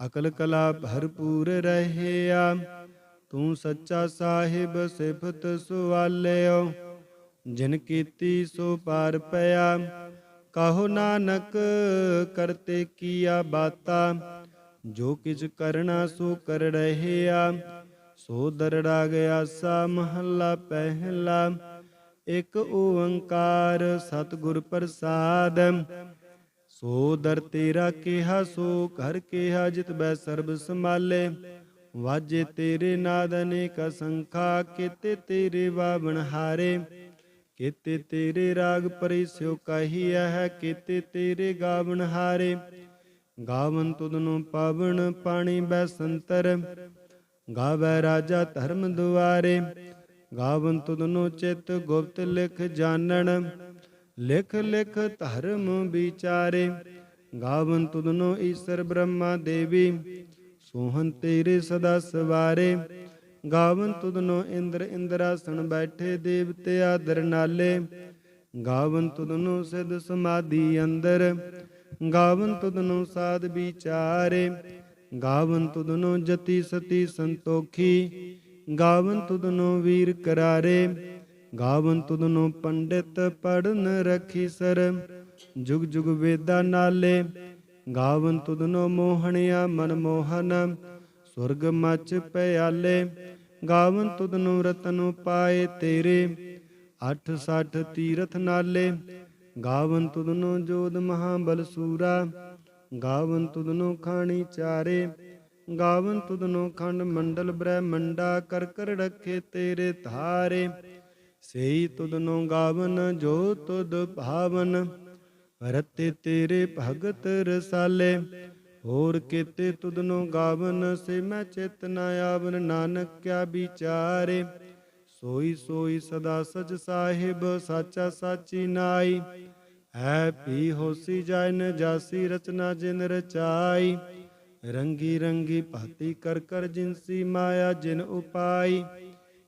ਅਕਲ ਕਲਾ ਭਰਪੂਰ ਰਹਿਆ। ਤੂੰ ਸੱਚਾ ਸਾਹਿਬ ਸਿਫਤ ਸੁਵਾਲਿਓ ਜਿਨ ਕੀਤੀ ਸੋ ਪਾਰ ਪਿਆ। ਕਹੋ ਨਾਨਕ, ਕਰਤੇ ਕੀਆ ਬਾਤਾ, ਜੋ ਕਿਛ ਕਰਨਾ ਸੋ ਕਰ ਰਹਿਆ। ਸੋ ਦਰੜਾ ਗਿਆ ਸਾ ਮਹੱਲਾ ਪਹਿਲਾ, ਇਕ ਓੰਕਾਰ ਸਤਿਗੁਰ ਪ੍ਰਸਾਦ ਸੋ ਦਰ ਤੇਰਾ ਕਿਹਾ, ਸੋ ਘਰ ਕਿਹਾ, ਜਿਤ ਬੈ ਸਰਬ ਸੰਭਾਲੇ। ਵਾਜੇ ਤੇਰੇ ਨਾਦ ਅਨੇਕ ਸੰਖਾ ਕੀਤੇ ਤੇਰੇ ਵਾਵਣ ਹਾਰੇ। ਕੀਤੇ ਤੇਰੇ ਰਾਗ ਪਰਿਸਿਓ ਕਹੀਐ ਹੈ, ਕੀਤੇ ਤੇਰੇ ਗਾਵਣ ਹਾਰੇ। ਗਾਵਨ ਤੁਧਨੂੰ ਪਾਵਨ ਪਾਣੀ ਬੈ ਸੰਤਰ, ਗਾਵੈ ਰਾਜਾ ਧਰਮ ਦੁਆਰੇ। ਗਾਵਨ ਤੁਧਨੂੰ ਚਿਤ ਗੁਪਤ ਲਿਖ ਜਾਣਨ ਲਿਖ ਲਿਖ ਧਰਮ ਵਿਚਾਰੇ, ਗਾਵਨ ਤੁਧਨੋ ਈਸ਼ਰ ਬ੍ਰਹਮਾ ਦੇਵੀ ਸੋਹਨ ਤੇਰੇ ਸਦਾ ਸਵਾਰੇ। ਗਾਵਨ ਤੁਧਨੋ ਇੰਦਰ ਇੰਦਰਾਸਣ ਬੈਠੇ ਦੇਵਤੇ ਆਦਰ ਨਾਲੇ, ਗਾਵਨ ਤੁਧਨੋ ਸਿਧ ਸਮਾਧੀ ਅੰਦਰ। ਗਾਵਨ ਤੁਧਨੋ ਸਾਧ ਵਿਚਾਰੇ, ਗਾਵਨ ਤੁਧਨੋ ਜਤੀ ਸਤੀ ਸੰਤੋਖੀ, ਗਾਵਨ ਤੁਧਨੋ ਵੀਰ ਕਰਾਰੇ। ਗਾਵਨ ਤੁਧਨੋ ਪੰਡਿਤ ਪੜਨ ਰਖੀ ਸਰ। ਜੁਗ ਜੁਗ ਵੇਦਾ ਨਾਲੇ ਗਾਵਨ ਤੁਧਨੋ ਮੋਹਣਿਆ ਮਨ ਮੋਹਨ। ਸੁਰਗ ਮਚ ਪਿਆਲੇ ਗਾਵਨ ਤੁਧਨੋ ਰਤਨੋ ਪਾਏ ਤੇਰੇ। 860 ਤੀਰਥ ਨਾਲੇ ਗਾਵਨ ਤੁਧਨੋ ਜੋਦ ਮਹਾਬਲ ਸੂਰਾ। ਗਾਵਨ ਤੁਧਨੋ ਖਾਣੀ ਚਾਰੇ, ਗਾਵਨ ਤੁਧਨੋ ਖੰਡ ਮੰਡਲ ਬ੍ਰਹਮੰਡਾ। ਕਰ ਕਰ ਰੱਖੇ ਤੇਰੇ ਧਾਰੇ। ਸੇਈ ਤੁਧਨੋ ਗਾਵਨ, ਜੋ ਤੁਧ ਭਾਵਨ। ਰਤੇ ਤੇਰੇ ਭਗਤ ਰਸਾਲੇ, ਹੋਰ ਕੀਤੇ ਤੁਧਨੋ ਗਾਵਨ, ਸੇ ਮੈਂ ਚਿਤ ਨ ਆਵਨ। ਨਾਨਕ ਕਿਆ ਵਿਚਾਰੇ, ਸੋਈ ਸੋਈ ਸਦਾ ਸਚ ਸਾਹਿਬ, ਸਾਚਾ ਸਾਚੀ ਨਾਈ। ਹੈ ਪੀ ਹੋਸੀ ਜਾਇ ਨ ਜਾਸੀ ਰਚਨਾ ਜਿਨ ਰਚਾਈ। ਰੰਗੀ ਰੰਗੀ ਭਾਤੀ ਕਰ ਕਰ ਜਿਨਸੀ ਮਾਇਆ ਜਿਨ ਉਪਾਈ।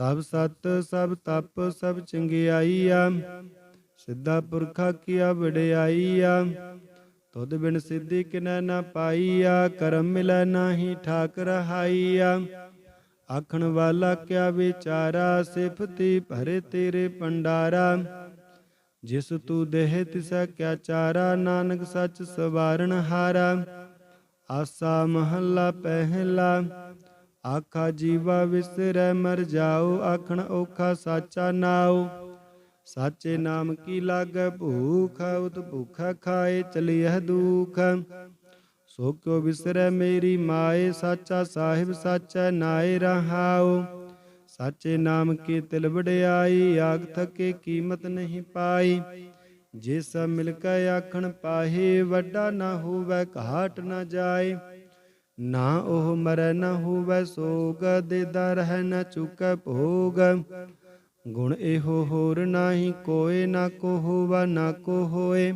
ਸਭ ਸਤ, ਸਭ ਤਪ, ਸਭ ਚੰਗਿਆਈ ਆ ਸਿੱਧਾ ਪੁਰਖਾ ਕੀਆ ਵਡਿਆਈ ਆ ਤੁਧ ਬਿਨ ਸਿੱਧੀ ਕਿਨੈ ਨਾ ਪਾਈ ਆ ਕਰਮ ਮਿਲੈ ਨਾਹੀ ਠਾਕ ਰਹਾਈ ਆ ਆਖਣ ਵਾਲਾ ਕਿਆ ਵਿਚਾਰਾ, ਸਿਫਤੀ ਭਰੇ ਤੇਰੇ ਪੰਡਾਰਾ ਜਿਸ ਤੂ ਦੇਹ ਤਿਸੈ ਕਿਆ ਚਾਰਾ, ਨਾਨਕ ਸੱਚ ਸਵਾਰਨ ਹਾਰਾ। ਆਸਾ ਮਹੱਲਾ ਪਹਿਲਾ। ਆਖਾ ਜੀਵਾ ਵਿਸਰੈ ਮਰ ਜਾਓ ਆਖਣ ਔਖਾ ਸਾਚਾ ਨਾਉ ਸਾਚੇ ਨਾਮ ਕੀ ਲਾਗੈ ਭੂਖ ਉਤ ਭੁਖਾ ਖਾਏ ਚਲਿਐ ਦੁਖ ਸੋ ਕਿਉ ਵਿਸਰੈ ਮੇਰੀ ਮਾਏ ਸਾਚਾ ਸਾਹਿਬ ਸਾਚੈ ਨਾਏ ਰਹਾਉ ਸਾਚੇ ਨਾਮ ਕੀ ਤਿਲ ਵਡਿਆਈ ਆਗ ਥਕੇ ਕੀਮਤ ਨਹੀਂ ਪਾਈ ਜੇ ਸਭ ਮਿਲ ਕੇ ਆਖਣ ਪਾਹੇ ਵੱਡਾ ਨਾ ਹੋਵੇ ਘਾਟ ਨਾ ਜਾਏ ਨਾ ਉਹ ਮਰੈ ਨਾ ਹੋਵੇ ਸੋਗ ਦੇਦਾ ਰਹਿ ਨਾ ਚੁਕੈ ਭੋਗ। ਗੁਣ ਇਹੋ ਹੋਰ ਨਾਹੀ ਕੋਏ, ਨਾ ਕੋ ਹੋਵਾ, ਨਾ ਕੋ ਹੋਏ।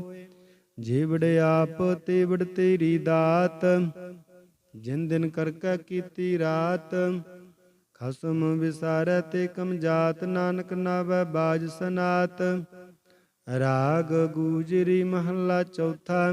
ਜੀਵੜ ਆਪ ਤੇ ਤੇਰੀ ਦਾਤ, ਜਿਨ ਦਿਨ ਕਰਕਾ ਕੀਤੀ ਰਾਤ। ਖਸਮ ਵਿਸਾਰੈ ਤੇ ਕਮ ਜਾਤ, ਨਾਨਕ ਨਾਵੈ ਬਾਜ ਸਨਾਤ। ਰਾਗ ਗੂਜਰੀ ਮਹੱਲਾ ਚੌਥਾ।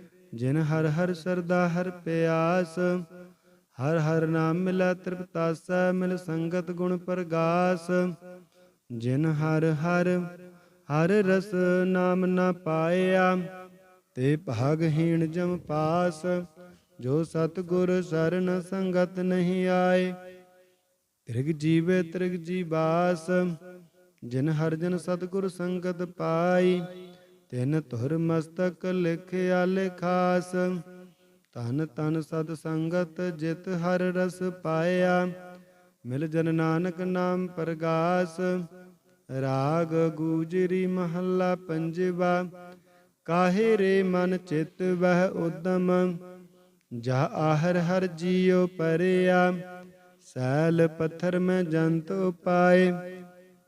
ਜਿਨ ਹਰ ਹਰ ਸਰਦਾ ਹਰ ਪਿਆਸ, ਹਰ ਹਰ ਨਾਮ ਮਿਲੈ ਤ੍ਰਿਪਤਾਸੈ ਮਿਲ ਸੰਗਤ ਗੁਣ ਪ੍ਰਗਾਸ। ਜਿਨ ਹਰ ਹਰ ਹਰ ਰਸ ਨਾਮ ਨਾ ਪਾਇਆ, ਤੇ ਭਾਗਹੀਣ ਜਮ ਪਾਸ। ਜੋ ਸਤਗੁਰ ਸਰਨ ਸੰਗਤ ਨਹੀਂ ਆਏ, ਤ੍ਰਿਗ ਜੀਵੇ ਤ੍ਰਿਗ ਜੀਵਾਸ ਜਿਨ ਹਰ ਜਨ ਸਤਗੁਰ ਸੰਗਤ ਪਾਈ ਤਿਨ ਧੁਰ ਮਸਤਕ ਲਿਖਿਆ ਲਿਖਾਸ ਤਨ ਤਨ ਸਤ ਸੰਗਤ ਜਿਤ ਹਰ ਰਸ ਪਾਇਆ। ਮਿਲ ਜਨ ਨਾਨਕ ਨਾਮ ਪ੍ਰਗਾਸ, ਰਾਗ ਗੂਜਰੀ ਮਹੱਲਾ ਪੰਜਵਾ। ਕਾਹੇ ਰੇ ਮਨ ਚਿਤ ਵਹਿ ਉਦਮ, ਜਾ ਆਹਰ ਹਰ ਜੀਉ ਪਰਿਆ। ਸੈਲ ਪੱਥਰ ਮੈਂ ਜੰਤ ਉਪਾਏ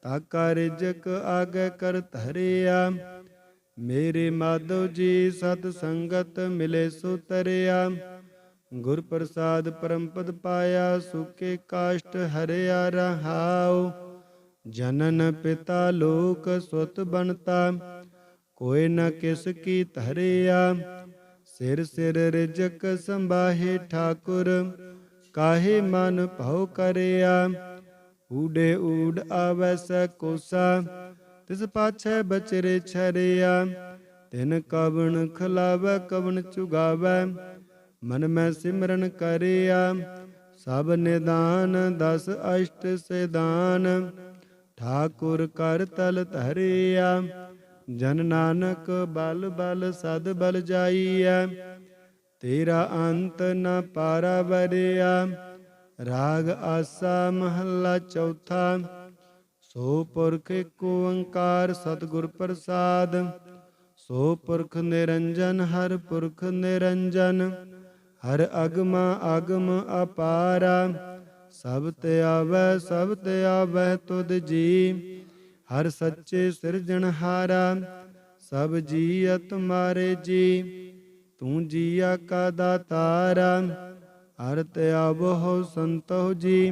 ਤਾਕਾ ਰਿਜਕ ਆਗੇ ਕਰ ਧਰਿਆ। ਮੇਰੇ ਮਾਧਵ ਜੀ ਸਤ ਸੰਗਤ ਮਿਲੇ ਸੋ ਤਰਿਆ ਗੁਰ ਪ੍ਰਸਾਦ ਪਰਮਪਦ ਪਾਇਆ, ਸੁਕੇ ਕਾਸ਼ਟ ਹਰਿਆ ਰਹਾਉ। ਜਨਨ ਪਿਤਾ ਲੋਕ ਸੁਤ ਬਣਤਾ, ਕੋਈ ਨ ਕਿਸ ਕੀ ਧਰਿਆ। ਸਿਰ ਸਿਰ ਰਿਜਕ ਸੰਭਾਹੇ ਠਾਕੁਰ, ਕਾਹੇ ਮਨ ਭਉ ਕਰਿਆ। ਊਡੇ ਊਡ ਆਵੈ ਸ ਕੋਸਾ ਤਿਸ ਪਾਛੈ ਬਚਰੇ ਛਰਿਆ। ਤਿਨ ਕਵਣ ਖਲਾਵੈ, ਕਵਣ ਚੁਗਾਵੈ, ਮਨ ਮੈਂ ਸਿਮਰਨ ਕਰਿਆ। ਸਭ ਨਿਦਾਨ ਦਸ ਅਸ਼ਟ ਸਿਦਾਨ ਠਾਕੁਰ ਕਰ ਤਲ ਧਰਿਆ। ਜਨ ਨਾਨਕ ਬਲ ਬਲ ਸਦ ਬਲ ਜਾਈਐ, ਤੇਰਾ ਅੰਤ ਨ ਪਾਰਾ ਵਰਿਆ ਰਾਗ ਆਸਾ ਮਹੱਲਾ ਚੌਥਾ ਸੋ ਪੁਰਖ ਏਕ ਓੰਕਾਰ ਸਤਿਗੁਰ ਪ੍ਰਸਾਦ, ਸੋ ਪੁਰਖ ਨਿਰੰਜਨ, ਹਰ ਪੁਰਖ ਨਿਰੰਜਨ, ਹਰ ਅਗਮ ਅਗਮ ਅਪਾਰਾ, ਸਭ ਤੇ ਆਵੈ, ਸਭ ਤੇ ਆਵੈ ਤੁਧ ਜੀ, ਹਰ ਸੱਚੇ ਸਿਰਜਣਹਾਰਾ ਸਭ ਜੀਅ ਮਾਰੇ ਜੀ, ਤੂੰ ਜੀਆ ਕਾ ਦਾਤਾਰਾ, ਹਰ ਤੇ ਆਵਹੁ ਸੰਤੋ ਜੀ।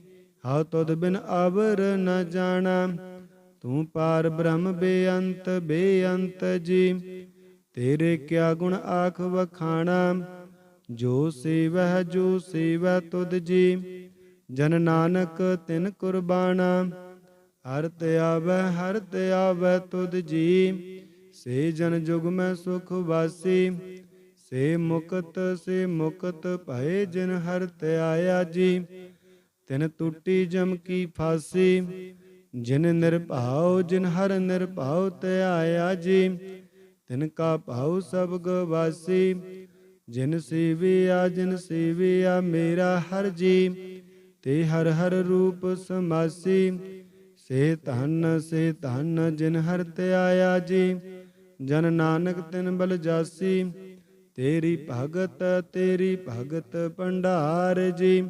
ਹਉ ਤੁਧ ਬਿਨ ਅਵਰ ਨ ਜਾਣਾ। ਤੂੰ ਪਾਰ ਬ੍ਰਹਮ ਬੇਅੰਤ ਬੇਅੰਤ ਜੀ। ਤੇਰੇ ਕਿਆ ਗੁਣ ਆਖ ਵਖਾਣਾ। ਜੋ ਸੇਵਹਿ, ਜੋ ਸੇਵੈ ਤੁਧ ਜੀ। ਜਨ ਨਾਨਕ ਤਿਨ ਕੁਰਬਾਨਾ ਹਰ ਤੇ ਆਵੈ ਹਰ ਤੇ ਆਵੈ ਤੁਧ ਜੀ। ਸੇ ਜਨ ਜੁਗ ਮੈਂ ਸੁਖ ਵਾਸੀ। ਸੇ ਮੁਕਤ ਸੇ ਮੁਕਤ ਭਏ ਜਿਨ ਹਰ ਤੇ ਆਇਆ ਜੀ। ਤਿਨ ਟੁੱਟੀ ਜਮ ਕੀ ਫਾਸੀ। ਜਿਨ ਨਿਰਭਉ, ਜਿਨ ਹਰ ਨਿਰਭਉ, ਤੇ ਆਇਆ ਜੀ। ਤਿਨ ਕਾ ਭਾਉ ਸਭ ਗਵਾਸੀ। ਜਿਨ ਸੇਵਿਆ ਜਿਨ ਸੇਵਿਆ, ਮੇਰਾ ਹਰ ਜੀ। ਤੇ ਹਰ ਹਰ ਰੂਪ ਸਮਾਸੀ। ਸੇ ਧਨ ਸੇ ਧਨ, ਜਿਨ ਹਰ ਤੇ ਆਇਆ ਜੀ। ਜਨ ਨਾਨਕ ਤਿਨ ਬਲ ਜਾਸੀ। ਤੇਰੀ ਭਗਤ ਤੇਰੀ ਭਗਤ ਭੰਡਾਰ ਜੀ।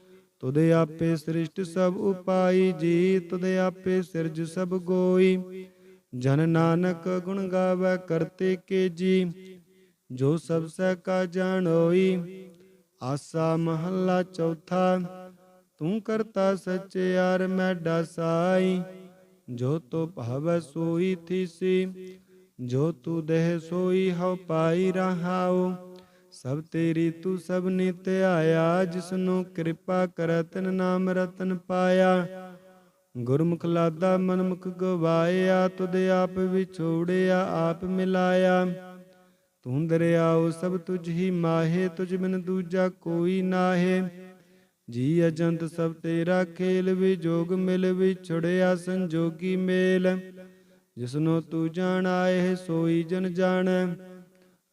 ਤੁਧ ਆਪੇ ਸ੍ਰਿਸ਼ਟ ਸਭ ਉਪਾਈ ਜੀ ਤੁਧ ਆਪੇ ਸਿਰਜ ਸਭ ਗੋਈ। ਜਨ ਨਾਨਕ ਗੁਣ ਗਾਵੈ ਕਰਤੇ ਕੇ ਜੀ ਜੋ ਸਭ ਸਹਿ ਕਾ ਜਾਣੋਈ ਆਸਾ ਮਹੱਲਾ ਚੌਥਾ, ਤੂੰ ਕਰਤਾ ਸਚਿਆਰ ਮੈਂ ਡਸਾਈ। ਜੋ ਤੋ ਭਾਵੈ ਸੋਈ ਥੀਸੀ, ਜੋ ਤੂ ਦੇਹ ਸੋਈ ਹਉ ਪਾਈ ਰਹਾਉ। ਸਭ ਤੇਰੀ ਤੂੰ ਸਭ ਨਿਤ ਆਇਆ, ਜਿਸਨੂੰ ਕਿਰਪਾ ਕਰੈ ਤਿਨ ਨਾਮ ਰਤਨ ਪਾਇਆ। ਗੁਰਮੁਖ ਲਾਦਾ ਮਨਮੁਖ ਗਵਾਇਆ, ਤੁਧ ਆਪ ਵਿਛੋੜਿਆ, ਆਪ ਮਿਲਾਇਆ। ਤੂੰ ਦਰਿਆਉ ਸਭ ਤੁਝ ਹੀ ਮਾਹੇ, ਤੁਝ ਬਿਨ ਦੂਜਾ ਕੋਈ ਨਾਹੇ। ਜੀ ਅਜੰਤ ਸਭ ਤੇਰਾ ਖੇਲ ਵਿਜੋਗ ਮਿਲ ਵਿਛੜਿਆ ਸੰਜੋਗੀ ਮੇਲ। ਜਿਸਨੂੰ ਤੂੰ ਜਾਣਾਏ, ਸੋਈ ਜਨ ਜਾਣੈ।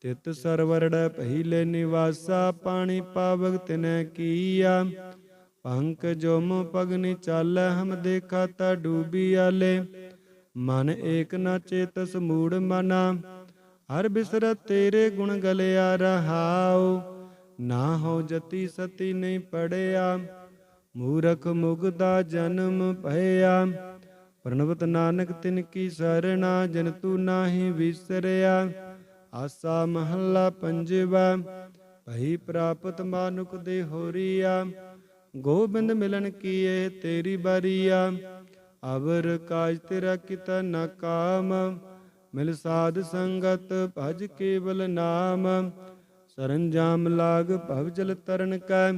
ਤਿਤ ਸਰਵਰੜ ਪਹਿਲੇ ਨਿਵਾਸਾ, ਪਾਣੀ ਪਾਵਕ ਤਿਨੈ ਕੀਆ। ਪੰਕ ਜੋਮ ਪਗਨੀ ਚਾਲੈ, ਹਮ ਦੇਖਾ ਤਾ ਡੂਬੀ ਆਲੇ। ਮਨ ਏਕ ਨ ਚੇਤਸ ਮੂੜ ਮਨਾ, ਹਰ ਬਿਸਰ ਤੇਰੇ ਗੁਣ ਗਲਿਆ ਰਹਾਉ। ਨਾ ਹੋ ਜਤੀ ਸਤੀ ਨਹੀਂ ਪੜਿਆ, ਮੂਰਖ ਮੁਗਦਾ ਜਨਮ ਭਇਆ। ਪ੍ਰਣਵਤ ਨਾਨਕ ਤਿਨ ਕੀ ਸਰਣਾ, ਜਨ ਤੂ ਨਾਹੀ ਵਿਸਰਿਆ। ਆਸਾ ਮਹੱਲਾ ਪੰਜਵਾ, ਭਈ ਪ੍ਰਾਪਤ ਮਾਨੁਕ ਦੇ ਹੋਰੀਆ, ਗੋਬਿੰਦ ਮਿਲਨ ਕੀਏ ਤੇਰੀ ਬਾਰੀਆ, ਅਵਰ ਕਾਜ ਤੇਰਾ ਕਿਤਾ ਨ ਕਾਮ, ਮਿਲ ਸਾਧ ਸੰਗਤ ਭਜ ਕੇਵਲ ਨਾਮ, ਸਰੰਜਾਮ ਲਾਗ ਭਵ ਜਲ ਤਰਨ ਕੈ,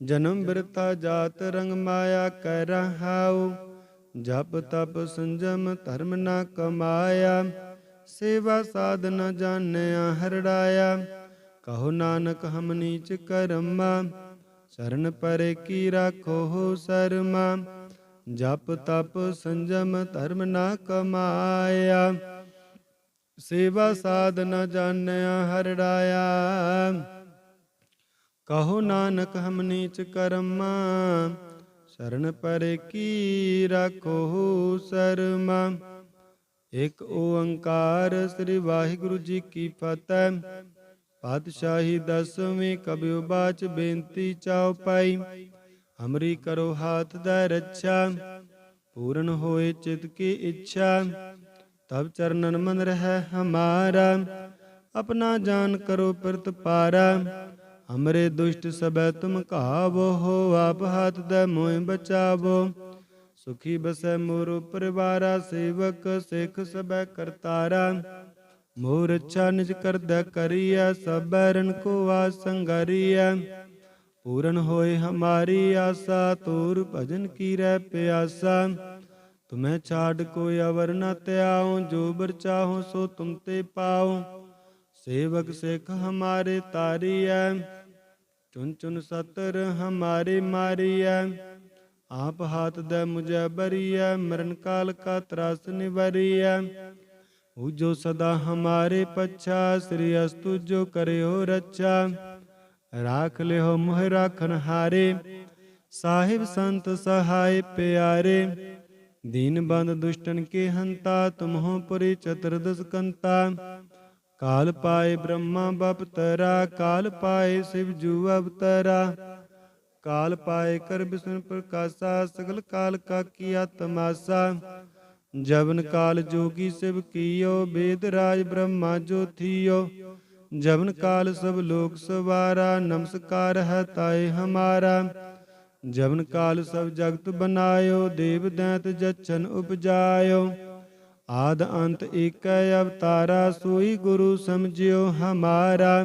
ਜਨਮ ਬਿਰਤਾ ਜਾਤ ਰੰਗ ਮਾਇਆ ਕਹਿ ਰਹਾਉ, ਜਪ ਤਪ ਸੰਜਮ ਧਰਮ ਨਾ ਕਮਾਇਆ ਸੇਵਾ ਸਾਧ ਨ ਜਾਣਿਆ ਹਰੜਾਇਆ। ਕਹੋ ਨਾਨਕ ਹਮ ਨੀਚ ਕਰਮਾ ਸਰਨ ਪਰੇ ਕੀ ਰਾਖੋ ਸਰਮਾ। ਜਪ ਤਪ ਸੰਜਮ ਧਰਮ ਨਾ ਕਮਾਇਆ। ਸੇਵਾ ਸਾਧ ਨ ਜਾਣਿਆ ਹਰੜਾਇਆ। ਕਹੋ ਨਾਨਕ ਹਮ ਨੀਚ ਕਰਮਾ ਸ਼ਰਨ ਪਰ ਕੀ ਰਾਖੋ ਸਰਮਾ। ਇਕ ਓੰਕਾਰ ਸ੍ਰੀ ਵਾਹਿਗੁਰੂ ਜੀ ਕੀ ਫਤਿਹ। ਪਾਤਸ਼ਾਹੀ ਦਸਵੇਂ ਕਬਿਉ ਬਾਚ ਬੇਨਤੀ ਚਾਉ ਪਾਈ ਹਮਰੀ ਕਰੋ ਹਾਥ ਦਾ ਰੱਛਾ, ਪੂਰਨ ਹੋਏ ਚਿਤ ਕੀ ਇੱਛਾ ਤਬ ਚਰਨਨ ਮਨ ਰਹਿ ਹਮਾਰਾ, ਆਪਣਾ ਜਾਨ ਕਰੋ ਪ੍ਰਤ ਪਾਰਾ ਹਮਰੇ ਦੁਸ਼ਟ ਸਬੈ ਤੁਮ ਘਾਵੋ, ਹੋ ਆਪ ਹੱਥ ਦਾ ਮੋਇ ਬਚਾਵੋ। ਸੁਖੀ ਬਸੈ ਮੋਰ ਪਰਿਵਾਰਾ ਸੇਵਕ ਸਿੱਖ ਸਬੈ ਕਰਤਾਰਾ। ਮੋਰ ਅੱਛਾ ਨਿਜ ਕਰਦਾ ਕਰੀਐ, ਸਬੈ ਰਨ ਕੋ ਆ ਸੰਗਰੀਐ। ਪੂਰਨ ਹੋਏ ਹਮਾਰੀ ਆਸਾ, ਤੋਰ ਭਜਨ ਕੀ ਰਹਿ ਪਿਆਸਾ। ਤੁਮੈ ਛਾੜ ਕੋਈ ਅਵਰ ਨ ਤਿਆਉ ਜੋ ਬਰ ਚਾਹੋ ਸੋ ਤੁਮ ਤੇ ਪਾਉ। ਸੇਵਕ ਸਿੱਖ ਹਮਾਰੇ ਤਾਰੀਐ ਚੁਨ ਚੁਨ ਸਤਰ ਹਮਾਰੇ ਮਾਰੀਐ। ਆਪ ਹਾਥ ਦੇ ਮੁਝੈ ਬਰੀਐ, ਮਰਨ ਕਾਲ ਕਾ ਤਰਾਸ ਨਿਵਰੀਐ। ਉਹ ਜੋ ਸਦਾ ਹਮਾਰੇ ਪਛਾ, ਸ੍ਰੀ ਅਸਤੁ ਜੋ ਕਰਿਓ ਰੱਛਾ। ਰਾਖ ਲਿਓ ਮੋਹ ਰਾਖਨ ਹਾਰੇ, ਸਾਹਿਬ ਸੰਤ ਸਹਾਇ ਪਿਆਰੇ। ਦੀਨ ਬੰਦ ਦੁਸ਼ਟਨ ਕੇ ਹੰਤਾ, ਤੁਮਹੋ ਪੁਰੀ ਚਤੁਰਦਸ ਕੰਤਾ। ਕਾਲ ਪਾਏ ਬ੍ਰਹਮਾ ਬਪਤਰਾ, ਕਾਲ ਪਾਏ ਸਿਵ ਜੂ ਅਵਤਰਾ। ਕਾਲ ਪਾਏ ਕਰ ਬਿਸ਼ਨ ਪ੍ਰਕਾਸ਼ਾ, ਸਗਲ ਕਾਲ ਕਾ ਕੀਆ ਤਮਾਸਾ ਜਵਨ ਕਾਲ ਜੋਗੀ ਸਿਵ ਕੀਓ, ਬੇਦ ਰਾਜ ਬ੍ਰਹਮਾ ਜੋਥੀਓ ਜਵਨ ਕਾਲ ਸਭ ਲੋਕ ਸਵਾਰਾ, ਨਮਸਕਾਰ ਹੈ ਤਾਏ ਹਮਾਰਾ। ਜਵਨ ਕਾਲ ਸਭ ਜਗਤ ਬਨਾਇਓ, ਦੇਵ ਦੈਂਤ ਜਛਨ ਉਪਜਾਇਓ। ਆਦ ਅੰਤ ਏਕੈ ਅਵਤਾਰਾ, ਸੋਈ ਗੁਰੂ ਸਮਝਿਓ ਹਮਾਰਾ।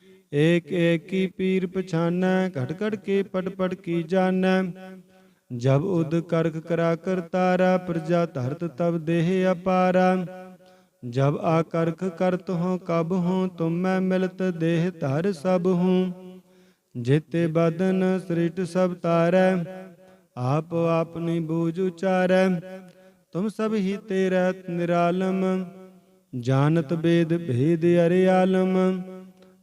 ਏਕ ਏਕ ਕੀ ਪੀਰ ਪਛਾਨੈ ਘਟ ਘਟ ਕੇ ਪਟ ਪਟ ਕੀ ਜਾਣੈ। ਜਬ ਉਦ ਕਰਖ ਕਰਾ ਕਰਤਾਰਾ ਪ੍ਰਜਾ ਧਰਤ ਤਬ ਦੇਹ ਅਪਾਰਾ। ਜਬ ਆ ਕਰਖ ਕਰਤ ਹੋ, ਕਬ ਹੋ, ਤੁਮੈ ਮਿਲਤ ਦੇਹ ਧਰ ਸਭ ਹੂੰ। ਜੇਤੇ ਬਦਨ ਸ੍ਰਿਟ ਸਭ ਤਾਰੈ, ਆਪ ਆਪਨੀ ਬੂਝ ਉਚਾਰੈ। ਤੁਮ ਸਭ ਹੀ ਤੇਰਾ ਨਿਰਾਲਮ, ਜਾਣਤ ਬੇਦ ਭੇਦ ਅਰੇ ਆਲਮ।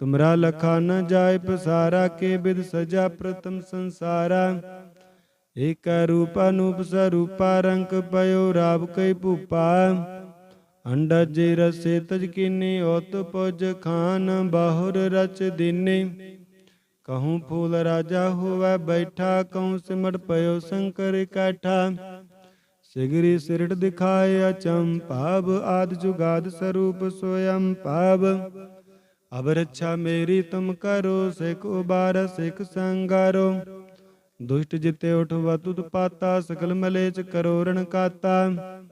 ਤੁਮਰਾ ਲਖਾ ਨ ਜਾਏ ਪਸਾਰਾ, ਕੇ ਬਿਦ ਸਜਾ ਪ੍ਰਤਮ ਸੰਸਾਰਾ। ਏਕ ਰੂਪ ਅਨੂਪ ਸਰੂਪਾ ਰੰਗ ਪਇਓ ਰਾਵ ਕੈ ਭੂਪਾ। ਅੰਡਾ ਜੇ ਰਸੇ ਤਜ ਕੀਨੀ ਓਤ ਪੁਜ ਖਾਨ ਬਾਹੁਰ ਰਚ ਦੀਨੇ। ਕਹੂੰ ਫੂਲ ਰਾਜਾ ਹੋਵੇ ਬੈਠਾ, ਕਹੂੰ ਸਿਮਟ ਪਇਓ ਸ਼ੰਕਰ ਇਕੱਠਾ ਸਿਗਰੀ ਸਿਰਟ ਦਿਖਾਏ ਅਚੰ ਭਾਵ ਆਦ ਜੁਗਾਦ ਸਰੂਪ ਸੋਯੰ ਭਾਵ। ਅਬ ਰੱਛਾ ਮੇਰੀ ਤੁਮ ਕਰੋ, ਸਿਖ ਉਬਾਰ, ਸਿਖ ਸੰਗਾਰੋ। ਦੁਸ਼ਟ ਜਿਤੇ ਉਠਵਾ ਤੁਤ ਪਾਤਾ, ਸਕਲ ਮਲੇਚ ਕਰੋ ਰਣ ਕਾਤਾ।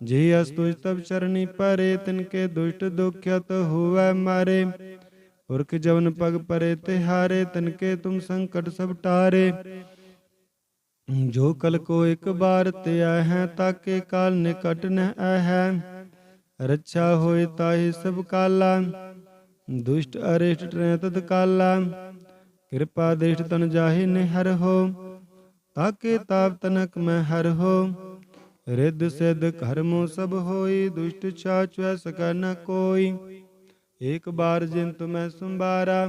ਜੀ ਅਸਤੁ ਤਬ ਚਰਣੀ ਪਰੇ, ਤਿਨ ਕੇ ਦੁਸ਼ਟ ਦੁਖਿਤ ਹੋਵੇ ਮਾਰੇ। ਪੁਰਖ ਜਵਨ ਪਗ ਪਰੇ, ਤਿਹਾਰੇ, ਤਿਨ ਕੇ ਤੁਮ ਸੰਕਟ ਸਭ ਟਾਰੇ। ਜੋ ਕਲ ਕੋ ਇੱਕ ਬਾਰ ਤਿਆ ਹੈ, ਤਾਕੇ ਕਾਲ ਨਿਕਟ ਨ ਹੈ ਰੱਛਾ ਹੋਏ ਤਾਹੀ ਸਭ ਕਾਲਾ। ਦੁਸ਼ਟ ਅਰਿਸ਼ਟ ਟਰੈ ਤਦ ਕਾਲਾ ਕਿਰਪਾ ਦੇਸ਼ ਤਨ ਜਾਹੇ ਨੇ ਹਰ ਹੋ, ਤਾਕੇ ਤਾਪ ਤਨਕ ਮੈਂ ਹਰ ਹੋ। ਰਿੱਧ ਸਿੱਧ ਕਰਮੋ ਸਭ ਹੋਈ, ਦੁਸ਼ਟ ਛਾਚੈ ਸਕੈ ਨ ਕੋਈ। ਏਕ ਬਾਰ ਜਿਨ ਤੁਮੈ ਸੰਭਾਰਾ,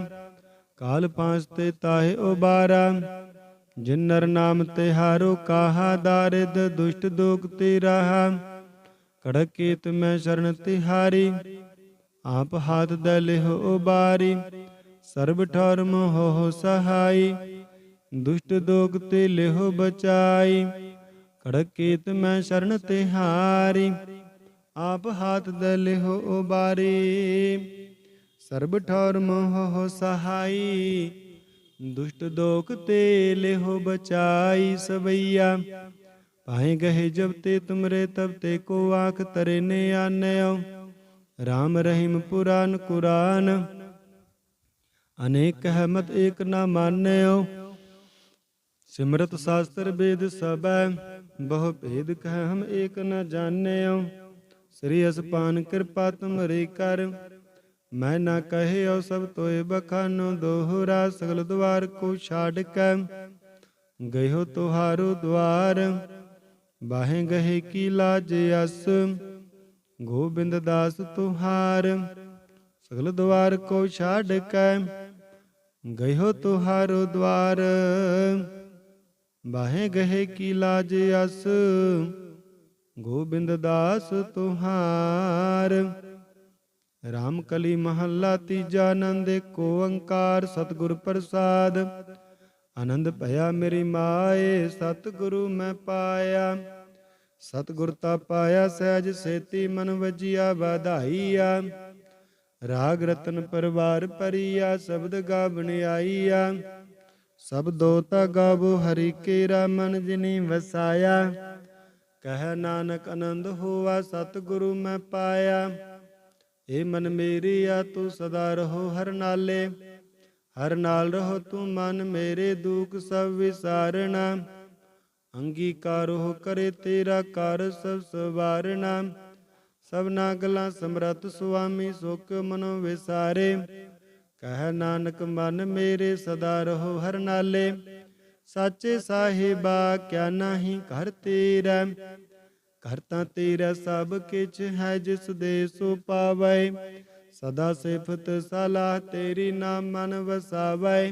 ਕਾਲ ਪਾਂਚ ਤੇ ਤਾਹੇ ਉਬਾਰਾ। ਜਿਨ ਨਰ ਨਾਮ ਤੇ ਹਾਰੋ ਕਾਹਾ ਦਾਰਿਦ, ਦੁਸ਼ਟ ਦੋਗ ਤੇ ਰਹਾ। ਕੜਕੇ ਤੁਮੈ ਸ਼ਰਨ ਤਿਹਾਰੀ ਆਪ ਹਾਥ ਦੇ ਲਿਹੁ ਉਬਾਰੀ, ਸਰਬ ਠਰਮ ਹੋ ਸਹਾਈ, ਦੁਸ਼ਟ ਦੋਗ ਤੇ ਲਿਹੁ ਬਚਾਈ ਕੜਕੇ ਤੁਮੈ ਸ਼ਰਨ ਤਿਹਾਰੀ ਆਪ ਹਾਥ ਦੇ ਲਿਹੁ ਉਬਾਰੀ, ਸਰਬ ਠਰਮ ਹੋ ਸਹਾਈ, ਦੁਸ਼ਟ ਦੋਖ ਤੇ ਲਿਹੁ ਬਚਾਈ ਸਵਈਆ ਪਾਏ ਗਏ ਜਬ ਤੇ ਤੁਮਰੇ ਤਬ ਤੇ ਕੋ ਆਖ ਤਰੇ ਨੇ ਆਨਿਓ ਰਾਮ ਰਹੀਮ ਪੁਰਾਨ ਕੁਰਾਨ। ਅਨੇਕ ਹਮਤ ਏਕ ਨਾ ਮਾਨਿਓ। ਸਿਮਰਤ ਸ਼ਾਸਤਰ ਵੇਦ ਸਭੈ, ਬਹੁ ਭੇਦ ਕਹਿ ਹਮ ਏਕ ਨ ਜਾਣਿਓ। ਸ੍ਰੀ ਅਸਪਾਨ ਕਿਰਪਾ ਤੁਮਰੀ ਕਰ, ਮੈਂ ਨਾ ਕਹਿਓ ਸਭ ਤੋਏ ਬਖਾਨੋ ਦੋਹਰਾ, ਸਗਲ ਦਵਾਰ ਕੋ ਛਾੜ ਕੇ। ਗਇਓ ਤੁਹਾਰੋ ਦਵਾਰ ਬਾਹੇ ਗਏ ਕੀ ਲਾਜ ਅਸ। ਗੋਬਿੰਦ ਦਾਸ ਤੁਹਾਰ, ਸਗਲ ਦਵਾਰ ਕੋ ਛਾੜ ਕੇ, ਗਇਓ ਤੁਹਾਰੋ ਦਵਾਰ। ਬਾਹੇ ਗਹੇ ਕੀ ਲਾਜ ਅਸ, ਗੋਬਿੰਦ ਦਾਸ ਤੁਹਾਰ। ਰਾਮ ਕਲੀ ਮਹੱਲਾ ਤੀਜਾ ਆਨੰਦ ਕੋ ਓੰਕਾਰ ਸਤਿਗੁਰ ਪ੍ਰਸਾਦ। ਆਨੰਦ ਭਇਆ ਮੇਰੀ ਮਾਏ, ਸਤਿਗੁਰੂ ਮੈਂ ਪਾਇਆ। ਸਤਿਗੁਰ ਤਾ ਪਾਇਆ ਸਹਿਜ ਸੇਤੀ ਮਨ ਵਜੀਆ ਵਧਾਈਆ। ਰਾਗ ਰਤਨ ਪਰਵਾਰ ਪਰੀਆ, ਸ਼ਬਦ ਗਾਵਣ ਆਈਆ। ਸਬਦੋ ਤਾ ਗਾਵੋ, ਹਰੀ ਕੇਰਾ ਮਨ ਜਿਨੀ ਵਸਾਇਆ। ਕਹਿ ਨਾਨਕ ਆਨੰਦ ਹੋਆ, ਸਤਿਗੁਰੂ ਮੈਂ ਪਾਇਆ। ਏ ਮਨ ਮੇਰੀ ਆ ਤੂੰ ਸਦਾ ਰਹੋ ਹਰ ਨਾਲੇ। ਹਰ ਨਾਲ ਰਹੋ ਤੂੰ ਮਨ ਮੇਰੇ ਦੁਖ ਸਭ ਵਿਸਾਰਣਾ। ਅੰਗੀਕਾਰੋ ਕਰੇ ਤੇਰਾ ਕਰ ਸਭ ਸਵਾਰਣਾ ਸਭਨਾ ਗਲਾਂ ਸਮਰਤ ਸੁਆਮੀ ਸੁਖ ਮਨੋ ਵਿਸਾਰੇ। ਕਹਿ ਨਾਨਕ ਮਨ ਮੇਰੇ ਸਦਾ ਰਹੋ ਹਰ ਨਾਲੇ। ਸਾਚੇ ਸਾਹਿਬਾ ਕਿਆ ਨਾਹੀ ਘਰ ਤੇਰਾ। ਘਰ ਤਾਂ ਤੇਰਾ ਸਭ ਕਿਛ ਹੈ ਜਿਸ ਦੇ ਸੋ ਪਾਵੈ। ਸਦਾ ਸਿਫਤ ਸਲਾਹ ਤੇਰੀ ਨਾਮ ਮਨ ਵਸਾਵੈ।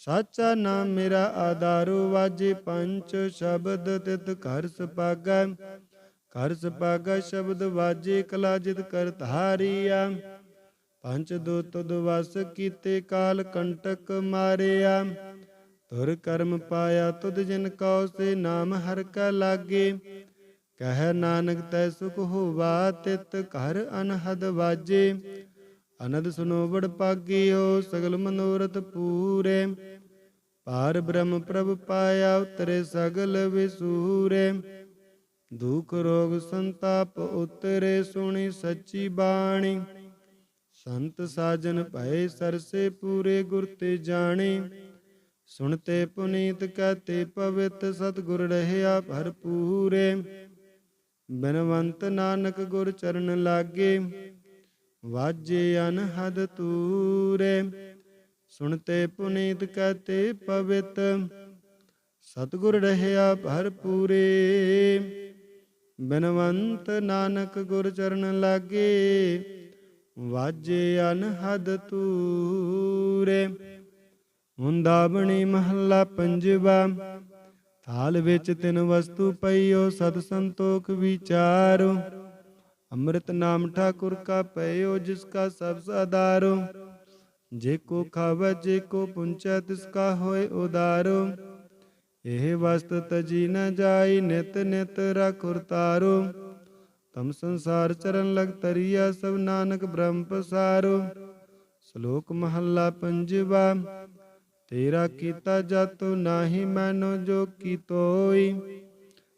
ਸਾਚਾ ਨਾਮ ਮੇਰਾ ਆਧਾਰੋ ਵਾਜੇ ਪੰਚ ਸ਼ਬਦ ਤਿਤ ਘਰ ਸੁਪਾਗੈ। ਘਰ ਸੁਪਾਗੈ ਸ਼ਬਦ ਵਾਜੇ, ਕਲਾ ਜਿਤ ਕਰ ਧਾਰੀਆ। ਦੂਤ ਦੁਵਸ ਕੀਤੇ ਕਾਲ ਕੰਟਕ ਮਾਰਿਆ। ਤੁਰ ਕਰਮ ਪਾਇਆ ਤੁਧ ਜਿਨ ਕਉ ਸੇ ਨਾਮ ਹਰ ਕਾ ਲਾਗੇ। ਕਹਿ ਨਾਨਕ ਤੈ ਸੁਖ ਹੋਵਾ ਤਿਤ ਘਰ ਅਨਹਦ ਵਾਜੇ। ਅਨੰਦ ਸੁਨੋ ਬੜ ਪਾਗਿਓ, ਸਗਲ ਮਨੋਰਥ ਪੂਰੇ। ਪਾਰ ਬ੍ਰਹਮ ਪ੍ਰਭ ਪਾਇਆ, ਉਤਰੇ ਸਗਲ ਵਿਸੂਰੇ। ਦੁਖ ਰੋਗ ਸੰਤਾਪ ਉਤਰੇ, ਸੁਣੀ ਸੱਚੀ ਬਾਣੀ। ਸੰਤ ਸਾਜਨ ਭਏ ਸਰਸੇ ਪੂਰੇ, ਗੁਰ ਤੇ ਜਾਣੇ। ਸੁਣਤੇ ਪੁਨੀਤ ਕਹਤੇ, ਪਵਿੱਤ ਸਤਿਗੁਰ ਰਹਿਆ ਭਰਪੂਰੇ। ਬਨਵੰਤ ਨਾਨਕ ਗੁਰ ਚਰਨ ਲਾਗੇ। ਵਾਜੇ ਅਨਹਦ ਤੂਰੇ, ਸੁਣਤੇ ਪੁਨੀਤ ਕਹਤੇ ਪਵਿੱਤ, ਸਤਿਗੁਰ ਰਹਿਆ ਭਰਪੂਰੇ ਬਿਨਵੰਤ ਨਾਨਕ ਗੁਰ ਚਰਨ ਲਾਗੇ, ਵਾਜੇ ਅਨਹਦ ਤੂਰੇ। ਹੁੰਦਾ ਬਣੀ ਮਹੱਲਾ ਪੰਜਵਾ, ਥਾਲ ਵਿੱਚ ਤਿੰਨ ਵਸਤੂ ਪਈਓ, ਸਤ ਸੰਤੋਖ ਵਿਚਾਰੋ। ਅੰਮ੍ਰਿਤ ਨਾਮ ਠਾਕੁਰ ਕਾ ਪਈਓ ਜਿਸ ਕਾ ਸਭ ਸਦਾਰੋ। ਜੇ ਕੋ ਖਾਵੈ, ਜੇ ਕੋ ਪੁੰਚੈ, ਤਿਸ ਕਾ ਹੋਏ ਉਦਾਰੋ। ਇਹ ਵਸਤ ਤਜੀ ਨ ਜਾਈ, ਨਿਤ ਨਿਤ ਰਖੁਰ ਤਾਰੋ। ਤਮ ਸੰਸਾਰ ਚਰਨ ਲਗ ਤਰੀਆ ਸਭ ਨਾਨਕ ਬ੍ਰਹਮ ਪਸਾਰੋ। ਸ਼ਲੋਕ ਮਹੱਲਾ ਪੰਜਵਾ, ਤੇਰਾ ਕੀਤਾ ਜਾਤੋ, ਨਾਹੀ ਮੈਨੋ ਜੋ ਕੀਤੋਈ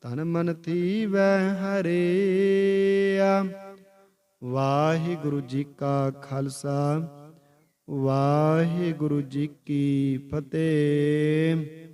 ਤਨ ਮਨ ਥੀਵੈ ਹਰਿਆ। ਵਾਹਿਗੁਰੂ ਜੀ ਕਾ ਖਾਲਸਾ ਵਾਹਿਗੁਰੂ ਜੀ ਕੀ ਫਤਿਹ।